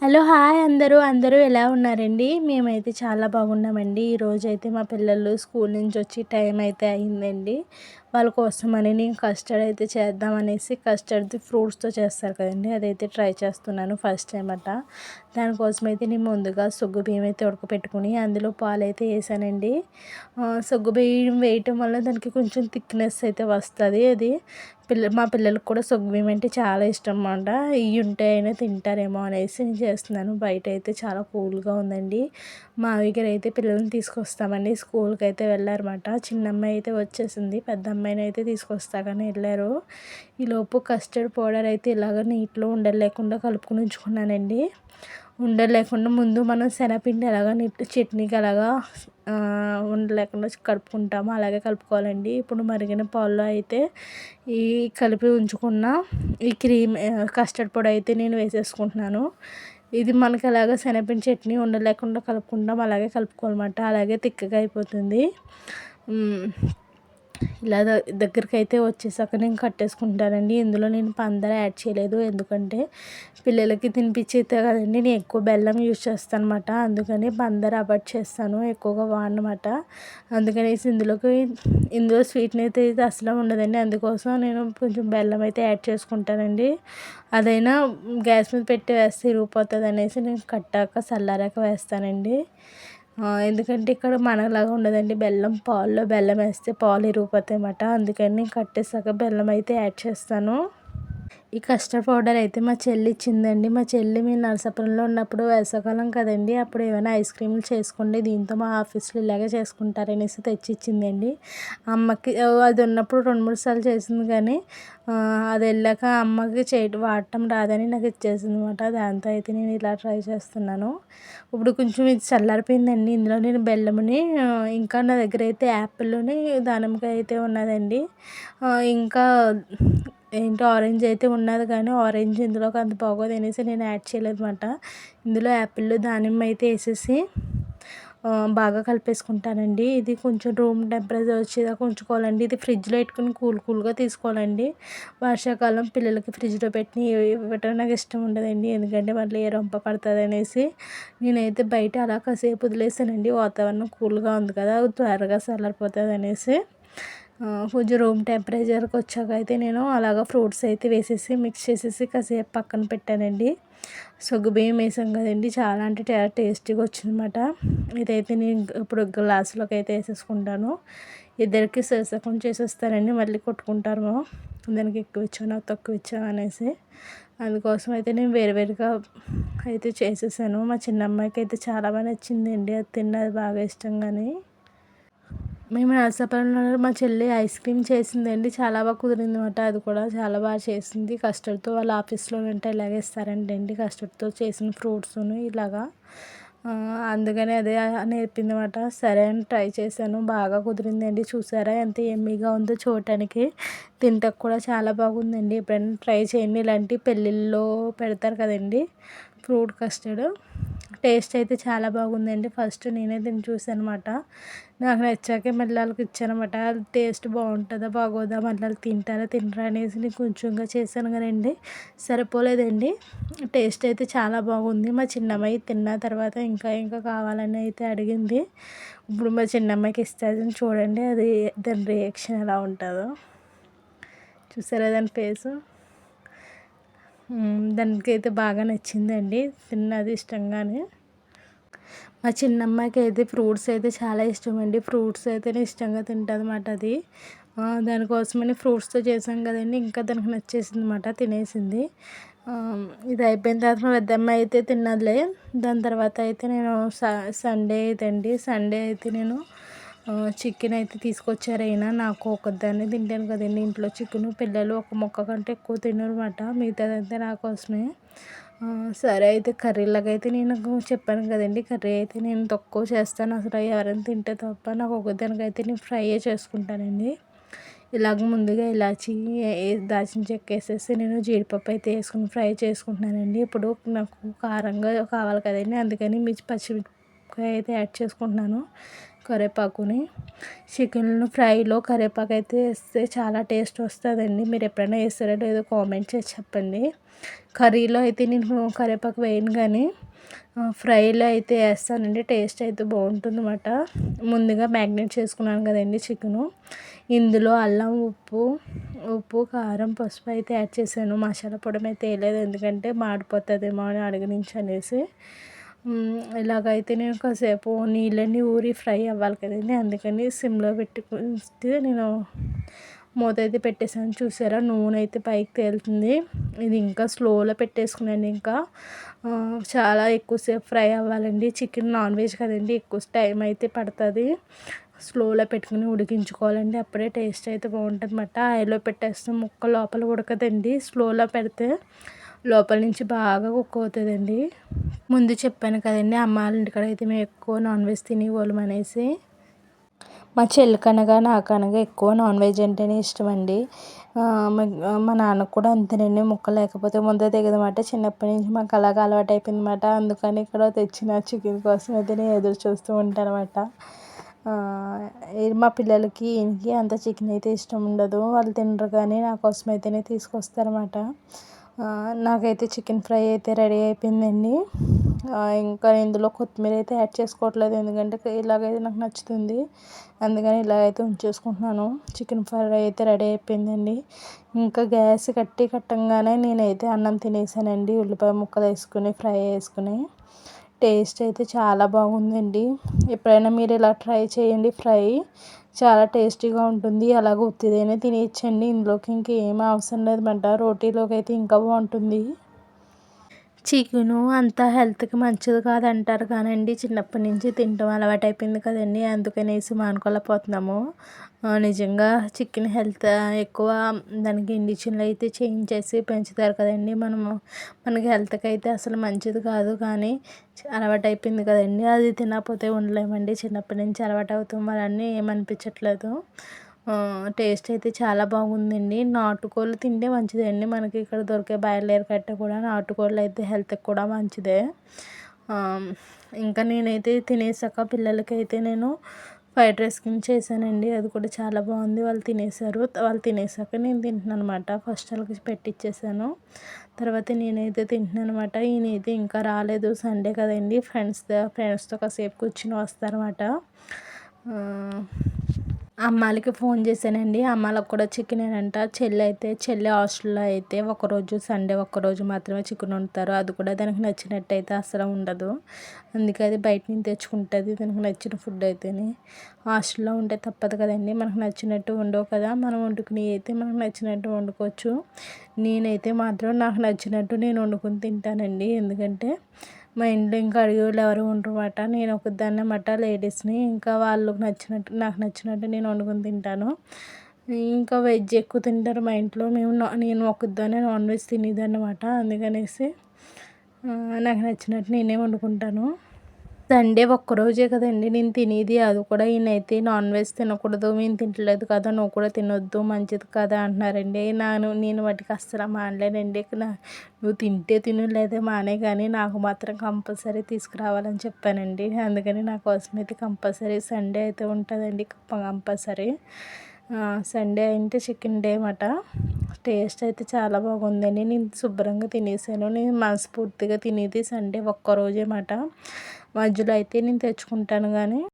Hello hi అందరూ. అందరూ ఎలా ఉన్నారండి? మేమైతే చాలా బాగున్నామండి. ఈరోజు అయితే మా పిల్లలు స్కూల్ నుంచి వచ్చి టైం అయితే అయిందండి. వాళ్ళ కోసమని నేను కస్టర్డ్ అయితే చేద్దామనేసి కస్టర్డ్ ఫ్రూట్స్తో చేస్తారు కదండి అదైతే ట్రై చేస్తున్నాను ఫస్ట్ టైం అట. దానికోసం అయితే నేను ముందుగా సొగ్గు బియ్యం అయితే ఉడకపెట్టుకుని అందులో పాలు అయితే వేసానండి. సొగ్గు బియ్యం వేయటం వల్ల దానికి కొంచెం థిక్నెస్ అయితే వస్తుంది. అది పిల్ల మా పిల్లలకు కూడా సగ్గుబియ్యం అంటే చాలా ఇష్టం అన్నమాట. ఇవి ఉంటే అయినా తింటారేమో అనేసి నేను చేస్తున్నాను. బయట అయితే చాలా కూల్గా ఉందండి. మా దగ్గర అయితే పిల్లల్ని తీసుకొస్తామండి స్కూల్కి అయితే వెళ్ళారన్నమాట. చిన్నమ్మాయి అయితే వచ్చేసింది పెద్ద అమ్మాయిని అయితే తీసుకొస్తాకని వెళ్ళారు. ఈలోపు కస్టర్డ్ పౌడర్ అయితే ఇలాగ నీటిలో ఉండలేకుండా కలుపుకొని ఉంచుకున్నానండి. ఉండలేకుండా ముందు మనం శనగపిండి ఎలాగా నీట్ చట్నీకి అలాగా ఉండలేకుండా కలుపుకుంటాము అలాగే కలుపుకోవాలండి. ఇప్పుడు మరిగిన పాల్లో అయితే ఈ కలిపి ఉంచుకున్న ఈ క్రీమ్ కస్టర్డ్ పొడి అయితే నేను వేసేసుకుంటున్నాను. ఇది మనకి ఎలాగ శనగపిండి చట్నీ ఉండలేకుండా కలుపుకుంటాం అలాగే కలుపుకోవాలన్నమాట. అలాగే తిక్కగా అయిపోతుంది. ఇలా దగ్గరికి అయితే వచ్చేసాక నేను కట్టేసుకుంటానండి. ఇందులో నేను పందర యాడ్ చేయలేదు. ఎందుకంటే పిల్లలకి తినిపించేతే కదండి నేను ఎక్కువ బెల్లం యూజ్ చేస్తాను అనమాట అందుకని పందర అవాయిడ్ చేస్తాను. ఎక్కువగా వాడనమాట. అందుకనేసి ఇందులోకి ఇందులో స్వీట్ని అయితే అసలు ఉండదండి. అందుకోసం నేను కొంచెం బెల్లం అయితే యాడ్ చేసుకుంటానండి. అదైనా గ్యాస్ మీద పెట్టి వేస్తే ఇరిగిపోతుంది అనేసి నేను కట్టాక చల్లారాక వేస్తానండి. ఎందుకంటే ఇక్కడ మనలాగా ఉండదండి. బెల్లం పాల్లో బెల్లం వేస్తే పాలు ఇరిగిపోతాయి అన్నమాట అందుకని కట్టేసాక బెల్లం అయితే యాడ్ చేస్తాను. ఈ కస్టర్డ్ పౌడర్ అయితే మా చెల్లి ఇచ్చిందండి మా చెల్లి మీ నరసాపురంలో ఉన్నప్పుడు వేసవకాలం కదండి అప్పుడు ఏమైనా ఐస్ క్రీములు చేసుకోండి దీంతో మా ఆఫీస్లో ఇలాగే చేసుకుంటారనేసి తెచ్చి ఇచ్చిందండి అమ్మకి అది ఉన్నప్పుడు రెండు మూడు సార్లు చేసింది కానీ అది వెళ్ళాక అమ్మకి చేయటం వాడటం రాదని నాకు ఇచ్చేసింది అనమాట దాంతో అయితే నేను ఇలా ట్రై చేస్తున్నాను. ఇప్పుడు కొంచెం ఇది చల్లారిపోయిందండి. ఇందులో నేను బెల్లముని ఇంకా నా దగ్గర అయితే యాపిల్లోని దానిమ్మకాయ అయితే ఉన్నదండి. ఇంకా ఏంటో ఆరెంజ్ అయితే ఉన్నది కానీ ఆరెంజ్ ఇందులోకి అంత బాగోదు అనేసి నేను యాడ్ చేయలేదు అనమాట ఇందులో యాపిల్ దానిమ్మ అయితే వేసేసి బాగా కలిపేసుకుంటానండి. ఇది కొంచెం రూమ్ టెంపరేచర్ వచ్చేదాకా ఉంచుకోవాలండి. ఇది ఫ్రిడ్జ్లో పెట్టుకుని కూల్ కూల్గా తీసుకోవాలండి. వర్షాకాలం పిల్లలకి ఫ్రిడ్జ్లో పెట్టి ఇవ్వటం నాకు ఇష్టం ఉండదండి. ఎందుకంటే మళ్ళీ ఏ రొంప పడుతుంది అనేసి నేనైతే బయట అలా కాసేపు వదిలేసానండి. వాతావరణం కూల్గా ఉంది కదా త్వరగా చల్లారిపోతుంది అనేసి. కొంచెం రూమ్ టెంపరేచర్కి వచ్చాక అయితే నేను అలాగ ఫ్రూట్స్ అయితే వేసేసి మిక్స్ చేసేసి కాసేపు పక్కన పెట్టానండి. బియ్యం వేసాం కదండి చాలా అంటే టేస్టీగా వచ్చిందన్నమాట. ఇదైతే నేను ఇప్పుడు గ్లాసులోకి అయితే వేసేసుకుంటాను. ఇద్దరికి సగం చేసేస్తానండి మళ్ళీ కొట్టుకుంటారు. దానికి ఎక్కువ ఇచ్చాను తక్కువ ఇచ్చాను అనేసి. అందుకోసం అయితే నేను వేరువేరుగా అయితే చేసేసాను. మా చిన్న అమ్మాయికి అయితే చాలా బాగా నచ్చిందండి అది తిన్నది బాగా ఇష్టంగాని మేము నరసాపురంలో మా చెల్లి ఐస్ క్రీమ్ చేసిందండి. చాలా బాగా కుదిరింది అనమాట అది కూడా చాలా బాగా చేసింది. కస్టర్డ్తో వాళ్ళ ఆఫీస్లో అంటే ఇలాగే ఇస్తారంటండి. కస్టర్డ్తో చేసిన ఫ్రూట్స్ను ఇలాగా అందుకని అదే నేర్పింది అనమాట సరే అని ట్రై చేశాను. బాగా కుదిరిందండి. చూసారా ఎంత ఎమ్మీగా ఉందో చూడటానికి. తింటకు కూడా చాలా బాగుందండి. ఎప్పుడైనా ట్రై చేయండి. ఇలాంటి పెళ్ళిళ్ళలో పెడతారు కదండి. Fruit custard. టేస్ట్ అయితే చాలా బాగుందండి. ఫస్ట్ నేనే దీన్ని చూసాను అనమాట నాకు నచ్చాకే మళ్ళీ వాళ్ళకి ఇచ్చానమాట. టేస్ట్ బాగుంటుందా బాగోదా మళ్ళీ వాళ్ళు తింటారా తినరా అనేసి నేను కొంచెంగా చేశాను కదండి. సరిపోలేదండి. టేస్ట్ అయితే చాలా బాగుంది. మా చిన్నమ్మాయి తిన్న తర్వాత ఇంకా ఇంకా కావాలని అయితే అడిగింది. ఇప్పుడు మా చిన్నమ్మాయికి ఇస్తుంది చూడండి అది దాని రియాక్షన్ ఎలా ఉంటుందో. చూసారా దాని ఫేసు దానికైతే బాగా నచ్చిందండి. తిన్నది ఇష్టంగానే. మా చిన్నమ్మాయికి అయితే ఫ్రూట్స్ అయితే చాలా ఇష్టం అండి ఫ్రూట్స్ అయితేనే ఇష్టంగా తింటుంది అనమాట అది దానికోసమని ఫ్రూట్స్తో చేసాం కదండి. ఇంకా దానికి నచ్చేసింది అనమాట తినేసింది ఇది అయిపోయిన తర్వాత పెద్దమ్మ అయితే తిన్నదిలే. దాని తర్వాత అయితే నేను సండే అయితే అండి సండే అయితే నేను చికెన్ అయితే తీసుకొచ్చారు అయినా నాకు ఒకదాన్ని తింటాను కదండి. ఇంట్లో చికెన్ పిల్లలు ఒక మొక్క కంటే ఎక్కువ తినరు మిగతాదైతే మిగతాదంతా నా కోసమే. సరే అయితే కర్రీలాగా అయితే నేను చెప్పాను కదండి. కర్రీ అయితే నేను తక్కువ చేస్తాను. అసలు ఎవరైనా తింటే తప్ప నాకు ఒకదానికైతే నేను ఫ్రైయే చేసుకుంటానండి. ఇలాగ ముందుగా ఇలాచి దాచిన చెక్క వేసేసి నేను జీడిపప్పు అయితే వేసుకుని ఫ్రై చేసుకుంటున్నానండి. ఇప్పుడు నాకు కారంగా కావాలి కదండి. అందుకని మిర్చి పచ్చిమిరపకాయ అయితే యాడ్ చేసుకుంటున్నాను. కరివేపాకుని చికెన్ ఫ్రైలో కరివేపాకు అయితే వేస్తే చాలా టేస్ట్ వస్తుందండి. మీరు ఎప్పుడైనా వేస్తారో లేదో కామెంట్ చేసి చెప్పండి. కర్రీలో అయితే నేను కరివేపాకు వేయను కానీ ఫ్రైలో అయితే వేస్తానండి. టేస్ట్ అయితే బాగుంటుంది అన్నమాట ముందుగా మ్యాగ్నేట్ చేసుకున్నాను కదండి చికెను. ఇందులో అల్లం ఉప్పు ఉప్పు కారం పసుపు అయితే యాడ్ చేశాను. మసాలా పొడి అయితే వేయలేదు. ఎందుకంటే మాడిపోతుందేమో అని అడిగి నుంచి అనేసి. ఇలాగైతే నేను కాసేపు నీళ్ళని ఊరి ఫ్రై అవ్వాలి కదండి. అందుకని సిమ్లో పెట్టుకుంటే నేను మూత అయితే పెట్టేసాను చూసారా? నూనె అయితే పైకి తేలుతుంది. ఇది ఇంకా స్లోలో పెట్టేసుకున్నాను ఇంకా. చాలా ఎక్కువసేపు ఫ్రై అవ్వాలండి. చికెన్ నాన్ వెజ్ కదండి ఎక్కువ టైం అయితే పడుతుంది. స్లోలో పెట్టుకుని ఉడికించుకోవాలండి. అప్పుడే టేస్ట్ అయితే బాగుంటుంది అన్నమాట ఆయిల్లో పెట్టేస్తే ముక్క లోపల ఉడకదండి. స్లోలో పెడితే లోపల నుంచి బాగా కుక్ అవుతుందండి. ముందు చెప్పాను కదండి అమ్మ వాళ్ళ ఇంటికాడ అయితే మేము ఎక్కువ నాన్ వెజ్ తినేవాళ్ళం అనేసి. మా చెల్లికనగా నాకనగా ఎక్కువ నాన్ వెజ్ అంటేనే ఇష్టం అండి మా నాన్నకు కూడా అంతేనండి ముక్క లేకపోతే ముందే దిగదన్నమాట చిన్నప్పటి నుంచి మాకు అలాగా అలవాటు అయిపోయిందన్నమాట. అందుకని ఇక్కడ తెచ్చిన చికెన్ కోసం అయితే నేను ఎదురు చూస్తూ ఉంటాను అనమాట మా పిల్లలకి ఇంటికి అంత చికెన్ అయితే ఇష్టం ఉండదు. వాళ్ళు తినరు కానీ నా కోసం అయితేనే తీసుకొస్తారన్నమాట. నాకైతే చికెన్ ఫ్రై అయితే రెడీ అయిపోయిందండి. ఇంకా ఇందులో కొత్తిమీర అయితే యాడ్ చేసుకోవట్లేదు ఎందుకంటే ఇలాగైతే నాకు నచ్చుతుంది. అందుకని ఇలాగైతే ఉంచేసుకుంటున్నాను. చికెన్ ఫ్రై అయితే రెడీ అయిపోయిందండి. ఇంకా గ్యాస్ కట్టి కట్టంగానే నేనైతే అన్నం తినేసానండి. ఉల్లిపాయ ముక్కలు వేసుకుని ఫ్రై వేసుకుని. టేస్ట్ అయితే చాలా బాగుందండి. ఎప్పుడైనా మీరు ఇలా ట్రై చేయండి ఫ్రై. చాలా టేస్టీగా ఉంటుంది. అలాగే ఉత్తిదైనా తినేయచ్చండి. ఇందులోకి ఇంకేం అవసరం లేదన్నమాట రోటీలోకి అయితే ఇంకా బాగుంటుంది. చికెను అంత హెల్త్కి మంచిది కాదంటారు కానండి. చిన్నప్పటి నుంచి తినటం అలవాటు అయిపోయింది కదండి. అందుకనేసి మానుకోలేకపోతున్నాము నిజంగా చికెన్ హెల్త్ ఎక్కువ దానికి ఇండిషన్లు అయితే చేయించేసి పెంచుతారు కదండి. మనము మనకి హెల్త్కి అయితే అసలు మంచిది కాదు కానీ అలవాటు అయిపోయింది కదండి. అది తినకపోతే ఉండలేమండి. చిన్నప్పటి నుంచి అలవాటు అవుతాం వలన ఏమనిపించట్లేదు. టేస్ట్ అయితే చాలా బాగుందండి. నాటుకోళ్ళు తింటే మంచిదండి మనకి ఇక్కడ దొరికే బయలుదేరి కట్ట కూడా నాటుకోళ్ళు అయితే హెల్త్కి కూడా మంచిదే. ఇంకా నేనైతే తినేసాక పిల్లలకి అయితే నేను ఫ్రైడ్ రైస్ కింద చేశానండి. అది కూడా చాలా బాగుంది. వాళ్ళు తినేసారు. వాళ్ళు తినేసాక నేను తింటున్నాను అనమాట ఫస్ట్ వాళ్ళకి పెట్టిచ్చేసాను. తర్వాత నేనైతే తింటున్నాను అనమాట ఈయనైతే ఇంకా రాలేదు. సండే కదండి. ఫ్రెండ్స్ ఫ్రెండ్స్తో కాసేపు కూర్చుని వస్తారన్నమాట. అమ్మాలకి ఫోన్ చేశానండి. అమ్మాలకు కూడా చికెన్ అంట చెల్లి అయితే చెల్లి హాస్టల్లో అయితే ఒకరోజు సండే ఒకరోజు మాత్రమే చికెన్ వండుతారు. అది కూడా దానికి నచ్చినట్టు అయితే అసలు ఉండదు. అందుకే అది బయట నుంచి తెచ్చుకుంటుంది. దానికి నచ్చిన ఫుడ్ అయితేనే. హాస్టల్లో ఉంటే తప్పదు కదండి. మనకు నచ్చినట్టు ఉండవు కదా. మనం వండుకుని అయితే మనకు నచ్చినట్టు వండుకోవచ్చు. నేనైతే మాత్రం నాకు నచ్చినట్టు నేను వండుకొని తింటానండి. ఎందుకంటే మా ఇంట్లో ఇంకా అడిగే వాళ్ళు ఎవరు ఉండరన్నమాట నేను ఒకదాన్ని అన్నమాట లేడీస్ని. ఇంకా వాళ్ళకి నచ్చినట్టు నాకు నచ్చినట్టు నేను వండుకొని తింటాను. ఇంకా వెజ్ ఎక్కువ తింటారు మా ఇంట్లో. మేము నేను ఒకదాన్నే నాన్ వెజ్ తినేది అన్నమాట. అందుకనేసి నాకు నచ్చినట్టు నేనే వండుకుంటాను. సండే ఒక్కరోజే కదండి. నేను తినేది అది కూడా ఈయనైతే నాన్ వెజ్ తినకూడదు మేము తింటలేదు కదా నువ్వు కూడా తినొద్దు మంచిది కదా అంటున్నారండి. నాను నేను వాటికి అస్సలు మానలేనండి. నువ్వు తింటే తిను లేదా మానే కానీ నాకు మాత్రం కంపల్సరీ తీసుకురావాలని చెప్పానండి. అందుకని నా కోసం అయితే కంపల్సరీ సండే అయితే ఉంటుందండి. కంపల్సరీ. సండే అంటే చికెన్ డే అన్నమాట. టేస్ట్ అయితే చాలా బాగుందండి. నేను శుభ్రంగా తినేసాను. నేను మనస్ఫూర్తిగా తినేది సండే ఒక్కరోజే మాట. మధ్యలో అయితే నేను తెచ్చుకుంటాను కానీ